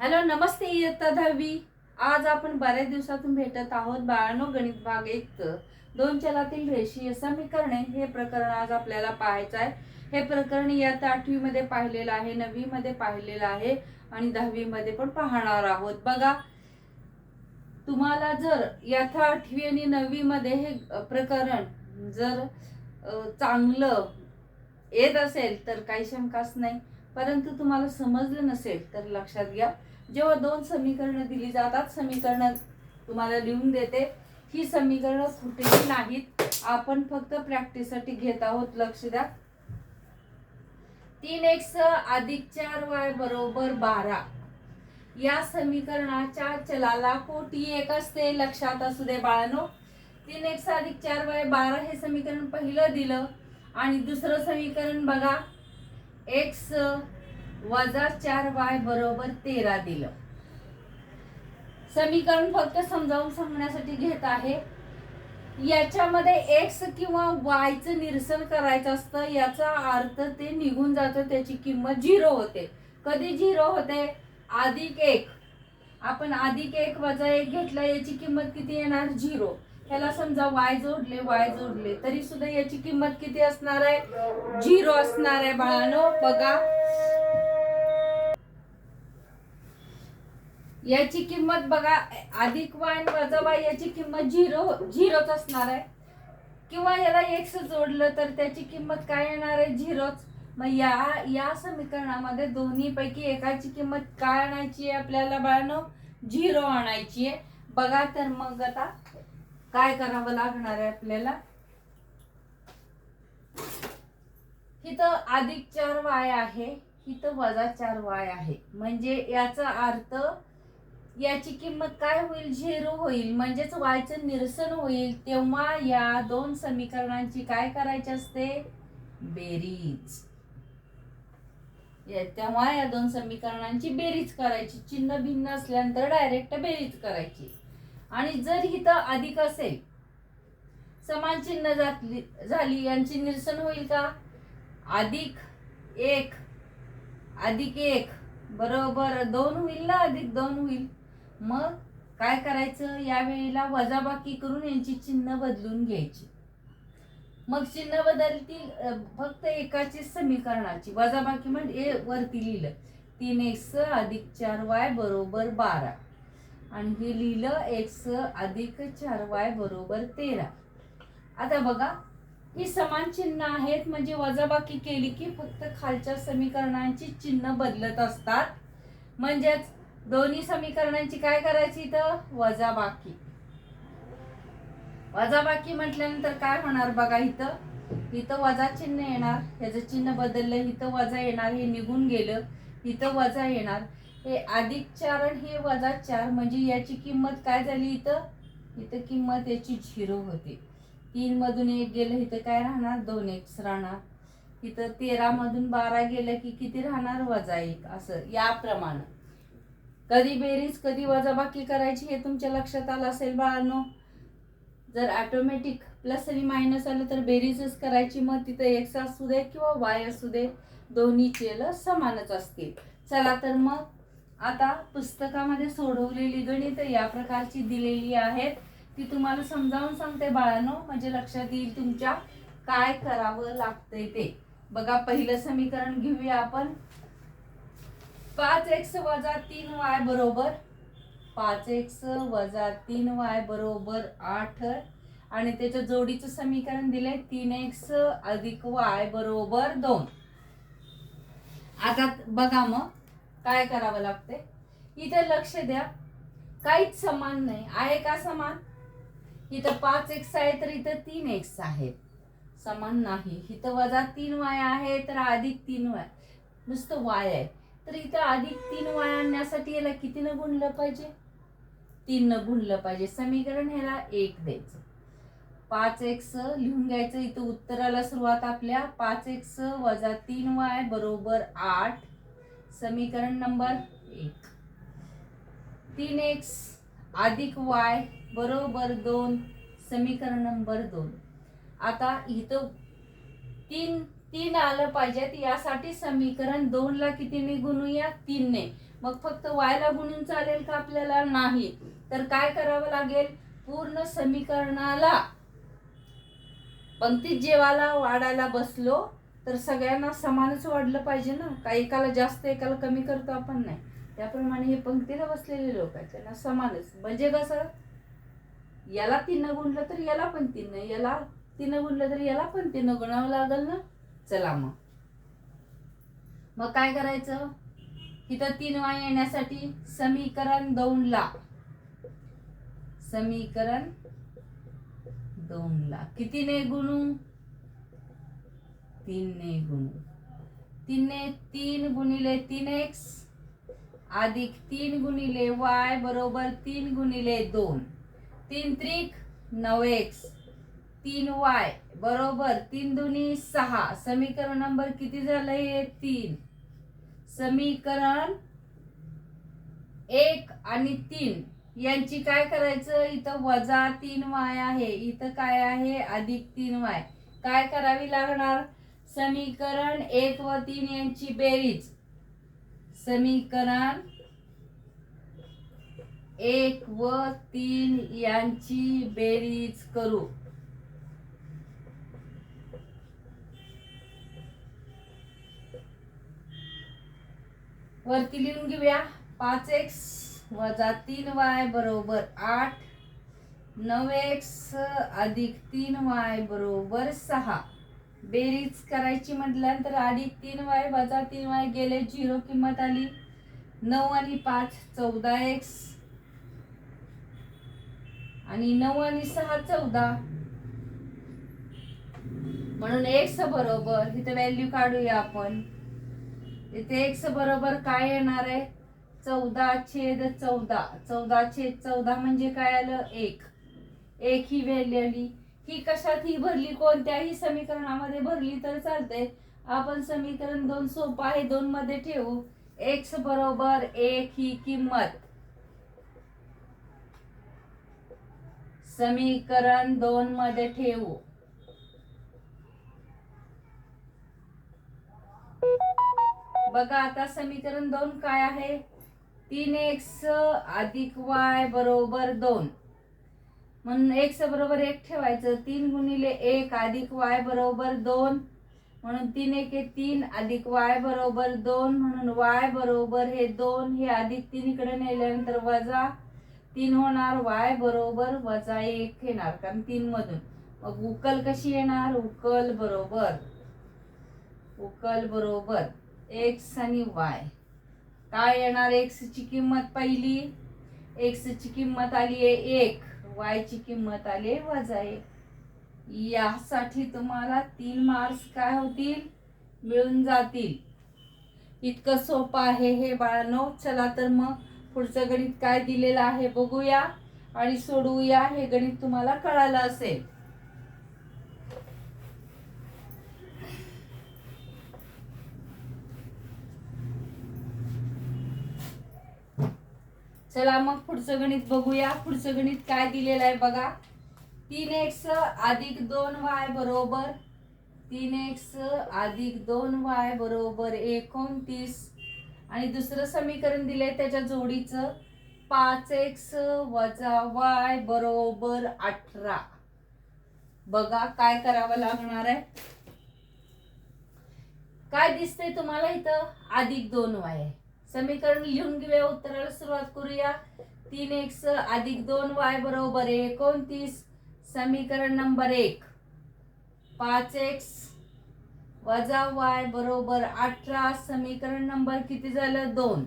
Hello नमस्ते इयत्ता दहावी. आज आपण बऱ्याच दिवसातून भेटत आहोत बाळानो गणित भाग एक दोन चलातील रेषीय समीकरणे हे प्रकरण आज आपल्याला पाहायचं आहे. हे प्रकरण इयत्ता आठवीमध्ये पाहिलेलं आहे नववीमध्ये पाहिलेलं आहे आणि दहावीमध्ये पण पाहणार आहोत. बघा तुम्हाला जर यथा आठवी आणि नववीमध्ये हे प्रकरण जर चांगलं येत असेल तर काही शंकाच नाही. परंतु तुम्हाला समजलं नसेल तर लक्षात घ्या. जेव्हा दोन समीकरणं दिली जातात समीकरणं तुम्हाला लिहून देते. ही समीकरणं कुठेही नाहीत. आपण फक्त प्रॅक्टिससाठी घेत आहोत लक्ष द्या. तीन एक्स अधिक चार वाय बरोबर बारा. या समीकरणाच्या चलाला कोटी एक असते लक्षात असू दे बाळानो. तीन एक्स अधिक चार वाय बारा हे समीकरण पहिलं दिलं. आणि दुसरं समीकरण बघा. एक्स वजा चार वाय बरोबर तेरा दिलं. समीकरण फक्त समजावून सांगण्यासाठी घेत आहे. याच्यामध्ये एक्स किंवा वायचं निरसन करायचं असतं याचा अर्थ ते निघून जातं त्याची किंमत झिरो होते. कधी झिरो होते? अधिक एक. आपण अधिक एक वजा एक घेतला याची किंमत किती येणार? झिरो. ह्याला समजा वाय जोडले वाय जोडले तरी सुद्धा याची किंमत किती असणार आहे? झिरो असणार आहे बाळानो बघा. याची किंमत बघा अधिक वाय आणि वजा याची किंमत झिरो झिरोच असणार आहे. किंवा याला एक्स जोडलं तर त्याची किंमत काय येणार आहे? झिरोच. मग या या समीकरणामध्ये दोन्ही पैकी एकाची किंमत काय आणायची आहे आपल्याला बाळानो? झिरो आणायची आहे. बघा तर मग आता काय करावं लागणार आहे आपल्याला? इथं अधिक चार वाय आहे इथं वजा चार वाय आहे. म्हणजे याचा अर्थ याची किंमत काय होईल? झिरो होईल. म्हणजेच वायचं निरसन होईल. तेव्हा या दोन समीकरणांची काय करायची असते? बेरीज. तेव्हा या दोन समीकरणांची बेरीज करायची. चिन्ह भिन्न असल्यानंतर डायरेक्ट बेरीज करायची. आणि जर इथं अधिक असेल समान चिन्ह जातली झाली यांची निरसन होईल का? अधिक एक अधिक एक बरोबर दोन होईल ना? अधिक दोन होईल. मग काय करायचं? यावेळेला वजाबाकी करून यांची चिन्ह बदलून घ्यायची. मग चिन्ह बदलतील फक्त एकाची समीकरणाची. वजाबाकी म्हणजे वरती लिहिलं. तीन एक्स अधिक चार वाय बरोबर बारा. आणि हे लिहिलं एक्स अधिक चार वाय बरोबर तेरा. आता बघा ही समान चिन्ह आहेत म्हणजे वजाबाकी केली की फक्त खालच्या समीकरणांची चिन्ह बदलत असतात. म्हणजेच दोन्ही समीकरणांची काय करायची इथं? वजाबाकी वजाबाकी म्हटल्यानंतर काय होणार बघा इथं? इथं वजा चिन्ह येणार. ह्याचं चिन्ह बदललं इथं वजा येणार हे निघून गेलं. इथं वजा येणार. हे अधिक चार आणि हे वजा चार म्हणजे याची किंमत काय झाली इथं? इथं किंमत याची झिरो होते. तीन मधून एक गेलं इथं काय राहणार? दोन एक्स राहणार. इथं तेरा मधून बारा गेलं की किती राहणार? वजा एक असं याप्रमाणे कधी बेरीज कधी वजाबाकी करायची हे तुमच्या लक्षात आलं असेल बाळांनो? जर ऑटोमॅटिक प्लस आणि मायनस आलं तर बेरीजच करायची मग तिथं एक्स असू दे किंवा वाय असू दे दोन्ही ल समानच असतील. चला तर मग आता पुस्तकामध्ये सोडवलेली गणित या प्रकारची दिलेली आहेत. ती तुम्हाला समजावून सांगते बाळांनो म्हणजे लक्षात येईल तुमच्या काय करावं लागतंय ते. बघा पहिलं समीकरण घेऊया आपण. पाच एक्स वजा तीन वाय बरोबर पाच एक्स वजा तीन वाय बरोबर आठ. आणि त्याच्या जोडीचं समीकरण दिलंय तीन एक्स अधिक वाय बरोबर दोन. आता बघा मग काय करावं लागते इथे लक्ष द्या काहीच समान नाही. आहे का समान? इथं पाच एक्स आहे तर इथं तीन एक्स आहेत समान नाही. इथं वजा तीन वाय आहे तर अधिक तीन वाय. नुसतं वाय आहे. तर इथं अधिक तीन वाय आणण्यासाठी याला कितीनं गुणलं पाहिजे? तीननं गुणलं पाहिजे. समीकरण ह्याला एक द्यायचं. पाच एक्स लिहून घ्यायचं. इथं उत्तराला सुरुवात आपल्या पाच एक्स वजा तीन वाय बरोबर आठ. समीकरण नंबर एक. तीन एक्स अधिक वाय बरोबर दोन. समीकरण नंबर दोन. आता इथं तीन तीन आलं पाहिजेत यासाठी समीकरण दोन ला कितीने गुणूया तीनने. मग फक्त वायला गुणून चालेल का आपल्याला? नाही. तर काय करावं लागेल? पूर्ण समीकरणाला पंक्तीत जेवायला वाढायला बसलो तर सगळ्यांना समानच वाढलं पाहिजे ना? का एकाला जास्त एकाला कमी करतो आपण? नाही. त्याप्रमाणे हे पंक्तीला बसलेले लोक आहेत. त्यांना समानच. म्हणजे कसं? याला तीन गुणलं तर याला पण तीन. याला तीन गुणलं तर याला पण तीन. गुणावं लागल ना? चला मग. मग काय करायचं? इथं तीन वाय येण्यासाठी समीकरण दोनला. समीकरण दोनला. कितीने गुणू? तीनने गुणू. तीनने तीन गुणिले तीन एक्स. अधिक तीन गुणिले वाय बरोबर तीन गुणिले दोन. तीन त्रिक नऊ एक्स. तीन वाय बरोबर तीन दुनी सहा. समीकरण नंबर किती झालं हे? तीन. समीकरण एक आणि तीन. यांची काय करायचं? इथं वजा तीन वाय आहे. इथं काय आहे? अधिक तीन वाय. काय करावी लागणार? समीकरण एक व तीन यांची बेरीज. समीकरण एक व तीन यांची बेरीज करू. वरती लिहून घेऊया. पाच एक्स वजा तीन वाय बरोबर आठ. नऊ एक्स अधिक तीन वाय बरोबर सहा. बेरीज करायची म्हटल्यानंतर अधिक तीन वाय वजा तीन वाय गेले झिरो किंमत आली. नऊ आणि पाच चौदा एक्स आणि नऊ आणि सहा चौदा. म्हणून एक्स बरोबर इथं व्हॅल्यू काढूया आपण. इथे एक्स बरोबर काय येणार आहे? चौदा छेद चौदा. चौदा छेद चौदा म्हणजे काय आलं? एक. एक ही व्हॅल्यू आली. ही कशात? ही भरली कोणत्याही समीकरणामध्ये भरली तर चालते आपण समीकरण दोन सोपं आहे दोन मध्ये ठेवू. एक्स बरोबर एक ही किंमत. समीकरण दोन मध्ये ठेवू. बघा आता समीकरण दोन काय आहे? तीन एक्स अधिक वाय बरोबर दोन. म्हणून एक्स बरोबर एक ठेवायचं. तीन गुणिले एक अधिक वाय बरोबर दोन. म्हणून तीन एक हे तीन अधिक वाय बरोबर दोन. म्हणून वाय बरोबर हे दोन. हे अधिक तीन इकडे नेल्यानंतर वजा तीन होणार वाय बरोबर वजा एक येणार कारण तीन मधून. मग उकल कशी येणार? उकल बरोबर. उकल बरोबर. एक्स आणि वाय. काय येणार? एक्सची किंमत पहिली. एक्सची किंमत आली आहे एक. वायची किंमत आली आहे वजा एक. यासाठी तुम्हाला तीन मार्क्स काय होतील? मिळून जातील. इतकं सोपं आहे हे बाळांनो. चला तर मग पुढचं गणित काय दिलेलं आहे बघूया आणि सोडवूया. हे गणित तुम्हाला कळालं असेल. चला मग पुढचं गणित बघूया. पुढचं गणित काय दिलेलं आहे बघा. तीन एक्स अधिक दोन वाय बरोबर. तीन एक्स अधिक दोन वाय बरोबर एकोणतीस आणि दुसरं समीकरण दिलंय त्याच्या जोडीचं. पाच एक्स वजा वाय बरोबर अठरा. बघा काय करावं लागणार आहे. काय दिसतंय तुम्हाला इथं? अधिक दोन वाय. आहे समीकरण लिहून घेऊया उत्तराला सुरुवात करूया. तीन एक्स अधिक दोन वाय बरोबर एकोणतीस. समीकरण नंबर एक. पाच एक्स वजा वाय बरोबर अठरा. समीकरण नंबर किती झालं? दोन.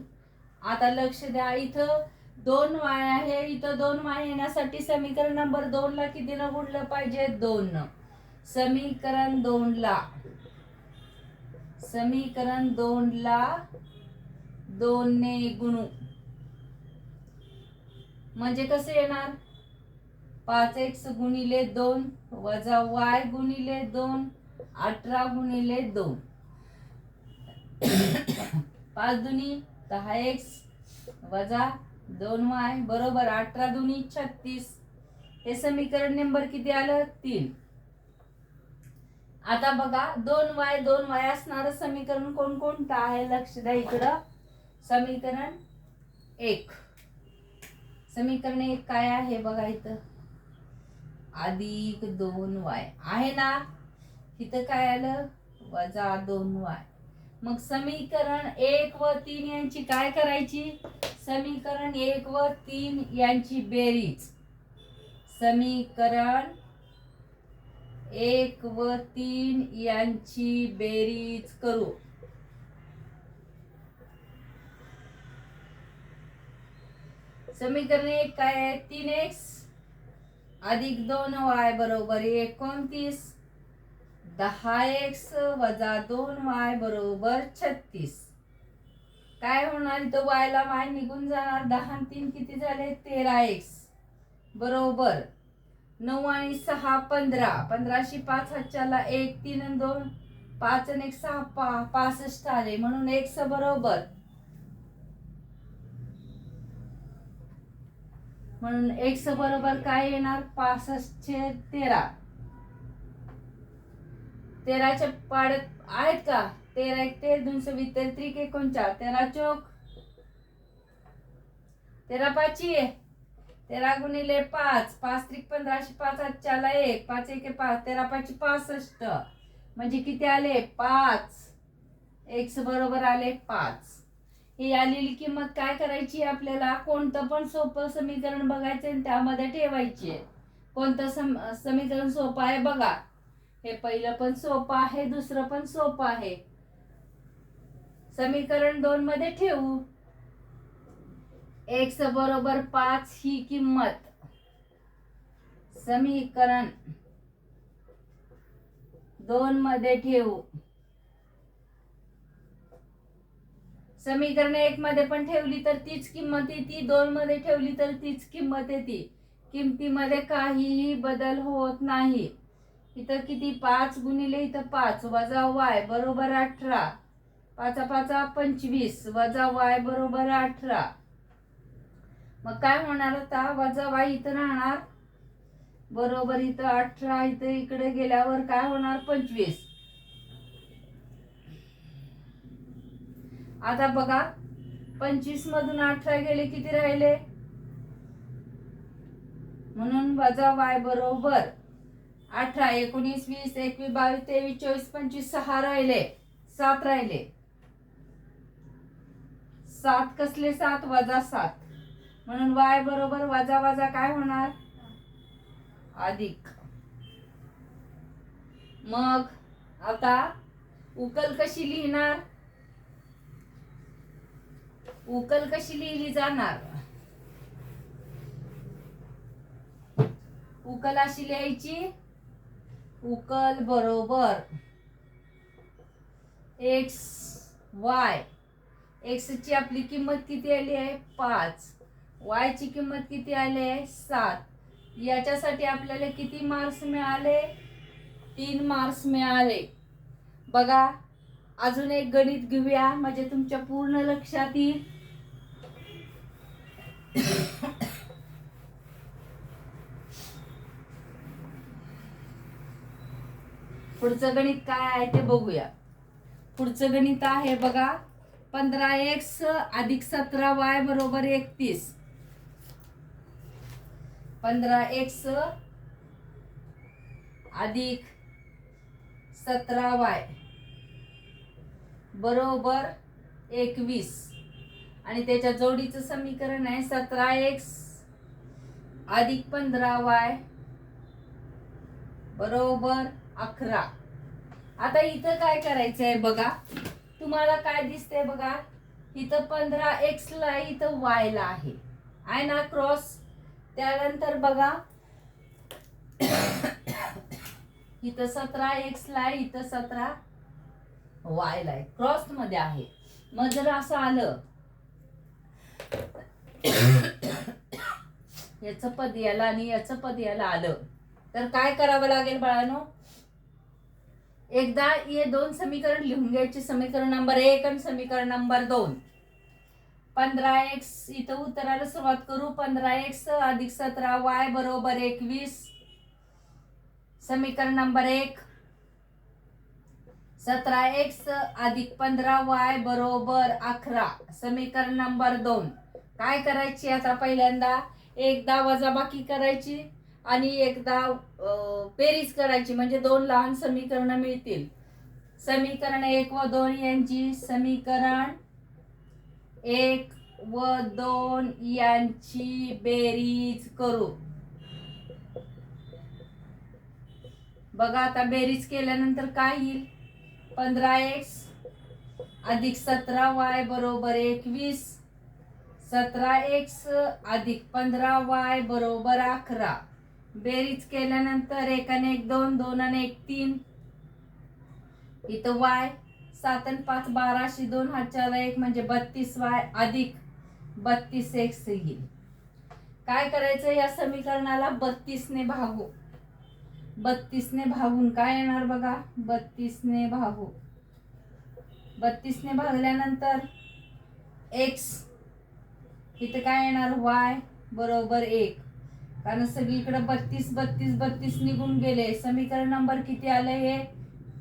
आता लक्ष द्या इथं. दोन वाय आहे इथं दोन वाय येण्यासाठी समीकरण नंबर दोन ला किती न गुणलं पाहिजे? दोन. समीकरण दोन ला समीकरण दोन ला दोन ने गुणू. म्हणजे कसे येणार? पाच एक्स गुणिले दोन वजा वाय गुणिले दोन अठरा गुणिले दोन. पाच दुनी दहा एक्स वजा दोन वाय बरोबर अठरा दुनी छत्तीस. हे समीकरण नंबर किती आलं? तीन. आता बघा दोन वाय दोन वाय असणारं समीकरण कोणकोणतं आहे? लक्ष द्या इकडं. समीकरण एक. समीकरण एक काय आहे बघा इथं? अधिक दोन वाय. आहे ना? इथं काय आलं? वजा दोन वाय. मग समीकरण एक व तीन यांची काय करायची? समीकरण एक व तीन यांची बेरीज. समीकरण एक व तीन यांची बेरीज करू. समीकरणे एक काय आहे तीन एक्स अधिक दोन वाय बरोबर एकोणतीस. दहा एक्स वजा दोन वाय बरोबर छत्तीस. काय होणार? इथं वायला वाय निघून जाणार. दहा तीन किती झाले? तेरा एक्स बरोबर. नऊ आणि सहा पंधरा. पंधराशे पाच हातच्याला एक तीन आणि दोन. पाच आणि एक सहा पा पासष्ट आले. म्हणून एक्स बरोबर म्हणून एक्स बरोबर काय येणार? पासष्टचे तेरा. तेराच्या पाड्यात आहेत का? तेरा एक तेर दोनशे वीस तेर त्रिक एकोणचार तेरा चौक. तेरा पाची आहे तेरा गुणिले पाच. पाच त्रिक पंधराशे पाच आजच्याला एक. पाच एक पाच. तेरा पाचशे पासष्ट. म्हणजे किती आले? पाच. एक्स बरोबर आले पाच. ही आलेली किंमत काय करायची आपल्याला? कोणतं पण सोपं समीकरण बघायचं आणि त्यामध्ये ठेवायची आहे. कोणतं सम समीकरण सोपं आहे बघा. हे पहिलं पण सोपं आहे दुसरं पण सोपं आहे. समीकरण दोन मध्ये ठेवू. एक्स बरोबर पाच ही किंमत. समीकरण दोन मध्ये ठेवू. समीकरण एक मध्ये पण ठेवली तर तीच किंमत येते. दोन मध्ये ठेवली तर तीच किंमत येते. किमतीमध्ये काहीही बदल होत नाही. इथं किती? पाच गुणिले इथं पाच वजा वाय बरोबर अठरा. पाचा पाचा पंचवीस वजा वाय बरोबर अठरा. मग काय होणार आता? वजा वाय इथं राहणार. बरोबर इथं अठरा इथं इकडे गेल्यावर काय होणार? पंचवीस. आता बघा पंचवीस मधून अठरा गेले किती राहिले? म्हणून वजा वाय बरोबर अठरा एकोणीस वीस एकवीस बावीस तेवीस चोवीस पंचवीस सहा राहिले सात राहिले. सात कसले सात? वजा सात. म्हणून वाय बरोबर वजा वजा काय होणार? अधिक. मग आता उकल कशी लिहिणार? उकल कशी लिहिली जाणार? उकल अशी लिहायची. उकल बरोबर. एक्स वाय एक्स ची आपली किंमत किती आली आहे? पाच. वाय ची किंमत किती आली आहे? सात. याच्यासाठी आपल्याला किती मार्क्स मिळाले? तीन मार्क्स मिळाले. बघा अजून एक गणित घेऊया. म्हणजे तुमच्या पूर्ण लक्षात येईल. पुढचं गणित काय आहे ते बघूया. पुढचं गणित आहे बघा पंधरा एक्स अधिक सतरा वाय बरोबर एकतीस. पंधरा एक्स अधिक सतरा वाय बरोबर एकवीस. आणि त्याच्या जोडीचं समीकरण आहे सतरा एक्स अधिक पंधरा वाय बरोबर अकरा. आता इथं काय करायचं आहे बघा. तुम्हाला काय दिसतंय बघा? इथं पंधरा एक्सला इथं वायला आहे. आहे ना क्रॉस त्यानंतर बघा. इथं सतरा एक्स ला आहे इथं सतरा वायला आहे. क्रॉसमध्ये आहे. मग जर असं आलं याचं पद याला आणि याचं पद याला आलं. तर काय करावं लागेल बाळानो? एकदा हे दोन समीकरण लिहून घ्यायचे. समीकरण नंबर एक आणि समीकरण नंबर दोन. पंधरा एक्स इथं उत्तराला सुरुवात करू. पंधरा एक्स अधिक सतरा वाय बरोबर एकवीस. समीकरण नंबर एक. सतरा एक्स अधिक पंधरा वाय बरोबर अकरा. समीकरण नंबर दोन. काय करायची आता पहिल्यांदा? एकदा वजाबाकी करायची आणि एकदा बेरीज करायची. म्हणजे दोन लहान समीकरणं मिळतील. समीकरण एक व दोन यांची समीकरण एक व दोन यांची बेरीज करू. बघा आता बेरीज केल्यानंतर काय येईल? पंधरा एक्स अधिक सतरा वाय बरोबर एकवीस सतरा एक्स अधिक पंधरा वाय बरोबर अकरा. बेरीज केल्यानंतर एकाने एक दोन दोन आणि एक तीन. इथं वाय सात आणि पाच बाराशे दोन हजार एक म्हणजे बत्तीस वाय अधिक बत्तीस एक्स येईल. काय करायचं या समीकरणाला? बत्तीसने भागू. बत्तीसने भागून काय येणार बघा? बत्तीसने भागू. बत्तीसने भागल्यानंतर एक्स इथं काय येणार? वाय बरोबर एक. कारण सगळीकडे बत्तीस बत्तीस बत्तीस निघून गेले. समीकरण नंबर किती आलं हे?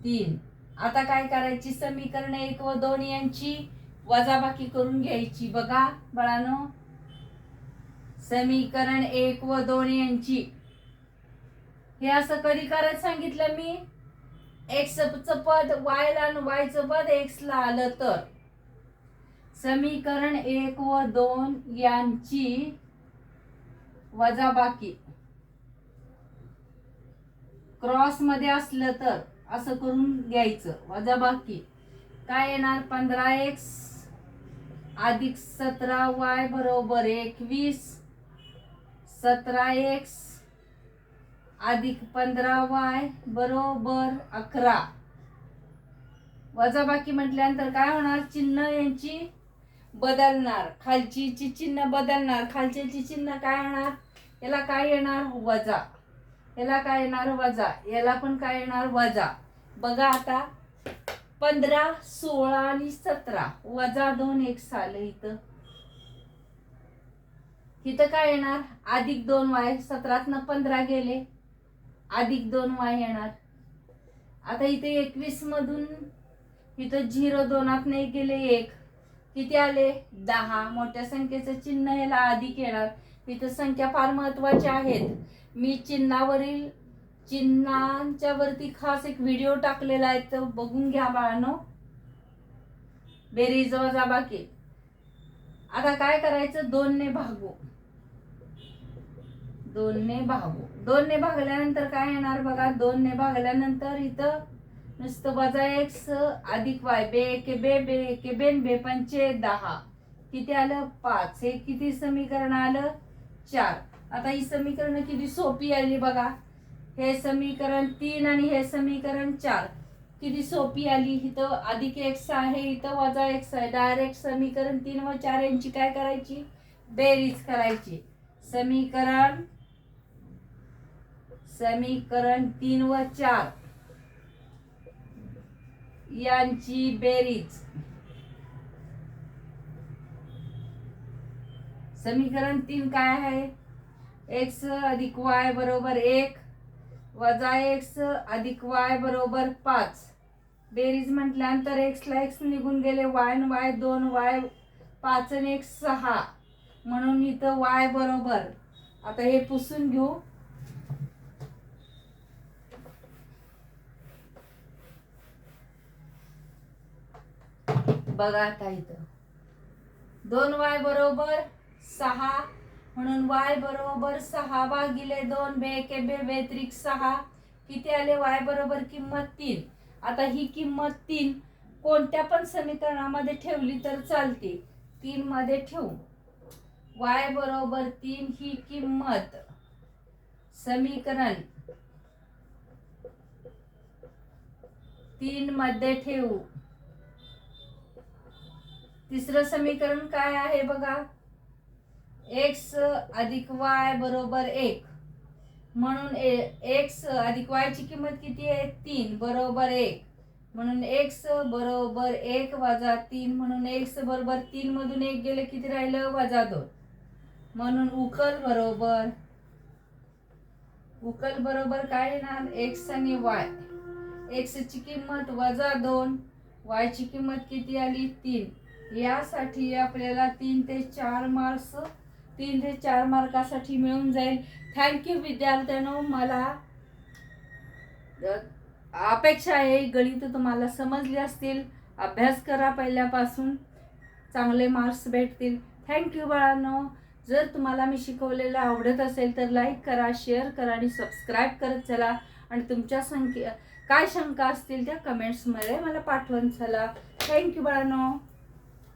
तीन. आता काय करायची? समीकरण एक व दोन यांची वजाबाकी करून घ्यायची. बघा बाळानो. समीकरण एक व दोन यांची. हे असं कधी करत सांगितलं मी? एक्स च पद वायला आणि वायचं पद एक्स ला आलं तर. समीकरण एक व दोन यांची वजाबाकी. क्रॉसमध्ये असलं तर असं करून घ्यायचं. वजाबाकी. काय येणार? पंधरा एक्स अधिक सतरा वाय बरोबर एकवीस. सतरा एक्स अधिक पंधरा वाय बरोबर अकरा. वजाबाकी म्हटल्यानंतर काय होणार? चिन्ह यांची बदलणार. खालचीची चिन्ह बदलणार. खालचे चिन्ह काय येणार? याला काय येणार? वजा. याला काय येणार? वजा. याला पण काय येणार? वजा. बघा आता. पंधरा सोळा आणि सतरा. वजा दोन एक साल इथं. इथं काय येणार? अधिक दोन वाय. सतरातनं पंधरा गेले. अधिक दोन वाय येणार. आता इथे एकवीस मधून इथं झिरो दोनात नाही गेले एक. किती आले. दहा मोठ्या संख्येचं चिन्ह याला अधिक येणार. तिथं संख्या फार महत्त्वाच्या आहेत. मी चिन्हावरील चिन्हांच्या वरती खास एक व्हिडिओ टाकलेला आहे. तो बघून घ्या बाळानो. बेरीज वजाबाकी आता काय करायचं? दोनने भागू. दोनने भागू. दोनने भागल्यानंतर काय येणार बघा? दोनने भागल्यानंतर इथं नुसतं वजा एक्स अधिक वाय बे एके बे बे एके बेन बे पंचे दहा. किती आलं? पाच. हे किती समीकरण आलं? चार. आता ही समीकरण किती सोपी आली बघा. हे समीकरण तीन आणि हे समीकरण चार. किती सोपी आली? इथं अधिक एक्स आहे इथं वजा एक्स आहे. डायरेक्ट समीकरण तीन व चार यांची काय करायची? बेरीज करायची. समीकरण समीकरण तीन व चार. यांची बेरीज. समीकरण तीन काय आहे? एक्स अधिक वाय बरोबर एक वजा एक्स अधिक वाय बरोबर पाच. बेरीज म्हटल्यानंतर एक्सला एक्स निघून गेले वाय वाय दोन वाय पाच आणि एक सहा. म्हणून इथं वाय बरोबर. आता हे पुसून घेऊ. बघा आता इथं. दोन वाय बरोबर सहा म्हणून वाय बरोबर सहा भागिले दोन बे के बे व्यतिरिक्त सहा. किती आले? वाय बरोबर किंमत तीन. आता ही किंमत तीन कोणत्या पण समीकरणामध्ये ठेवली तर चालते. तीन मध्ये ठेवू. वाय बरोबर तीन ही किंमत समीकरण तीन मध्ये ठेवू. तिसरं समीकरण काय आहे बघा? एक्स अधिक वाय बरोबर एक. म्हणून एक्स अधिक वायची किंमत किती आहे? तीन. बरोबर एक. म्हणून एक्स बरोबर एक वजा तीन. म्हणून एक्स बरोबर तीन मधून एक गेलं किती राहिलं? वजा दोन. म्हणून उकल बरोबर उकल बरोबर काय येणार? एक्स आणि वाय एक्सची किंमत वजा दोन. वायची किंमत किती आली? तीन. यासाठी आपल्याला तीन ते चार मार्क्स तीन ते चार मार्कासाठी मिळून जाईल. थँक्यू विद्यार्थ्यांनो. मला अपेक्षा आहे गणित तुम्हाला समजली असतील. अभ्यास करा पहिल्यापासून. चांगले मार्क्स भेटतील. थँक्यू बाळांनो. जर तुम्हाला मी शिकवलेलं आवडत असेल तर लाईक करा शेअर करा आणि सबस्क्राईब करत चला. आणि तुमच्या संख्या काय शंका असतील त्या कमेंट्समध्ये मला पाठवून चला. थँक्यू बाळांनो.